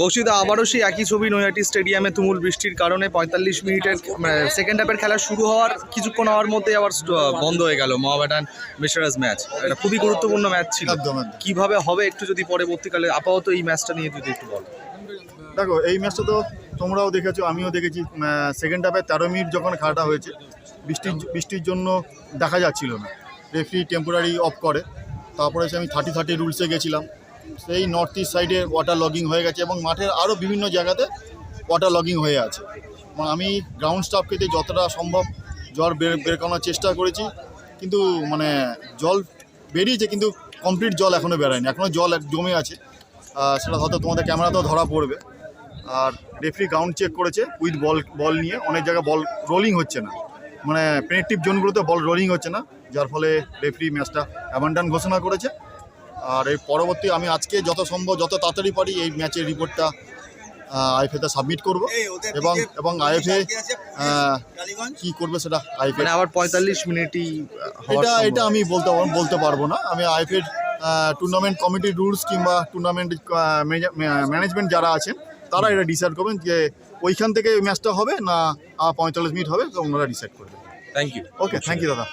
বক্সিদা আবারও সেই একই ছবি নৈহাটি স্টেডিয়ামে তুমুল বৃষ্টির কারণে পঁয়তাল্লিশ মিনিটের সেকেন্ড হাফের খেলা শুরু হওয়ার কিছুক্ষণ হওয়ার মধ্যে আবার বন্ধ হয়ে গেল মহাবাডান মিশরাজ ম্যাচ। এটা খুবই গুরুত্বপূর্ণ ম্যাচ ছিল। কীভাবে হবে একটু যদি পরবর্তীকালে আপাতত এই ম্যাচটা নিয়ে যদি একটু বলো। দেখো এই ম্যাচটা তো তোমরাও দেখেছ আমিও দেখেছি সেকেন্ড হাফে তেরো মিনিট যখন খেলাটা হয়েছে বৃষ্টির বৃষ্টির জন্য দেখা যাচ্ছিল না। রেফারি টেম্পোরারি অফ করে তারপরে আমি থার্টি থার্টি রুলসে গেছিলাম। সেই নর্থ ইস্ট সাইডে ওয়াটার লগিং হয়ে গেছে এবং মাঠের আরও বিভিন্ন জায়গাতে ওয়াটার লগিং হয়ে আছে। আমি গ্রাউন্ড স্টাফকে দিয়ে যতটা সম্ভব জল বের বের করানোর চেষ্টা করেছি, কিন্তু মানে জল বেরিয়েছে, কিন্তু কমপ্লিট জল এখনও বেরোয়নি। এখনও জল জমে আছে। সেটা হয়তো তোমাদের ক্যামেরাতেও ধরা পড়বে। আর রেফারি গ্রাউন্ড চেক করেছে উইথ বল বল নিয়ে। অনেক জায়গায় বল রোলিং হচ্ছে না। মানে পেনেটিভ জোনগুলোতে বল রোলিং হচ্ছে না। যার ফলে রেফারি ম্যাচটা অ্যাবান্ডান ঘোষণা করেছে। আর এই পরবর্তী আমি আজকে যত সম্ভব যত তাড়াতাড়ি পারি এই ম্যাচের রিপোর্টটা আইএফএতে সাবমিট করব। এবং এবং আইএফএ কি করবে সেটা আইএফএ মানে আবার পঁয়তাল্লিশ মিনিটই এটা এটা আমি বলতে পারব বলতে পারব না। আমি আইএফএর টুর্নামেন্ট কমিটির রুলস কিংবা টুর্নামেন্ট ম্যানেজমেন্ট যারা আছেন তারা এটা ডিসাইড করবেন যে ওইখান থেকে ম্যাচটা হবে না পঁয়তাল্লিশ মিনিট হবে তো ওনারা ডিসাইড করবেন। Thank you okay thank you দাদা।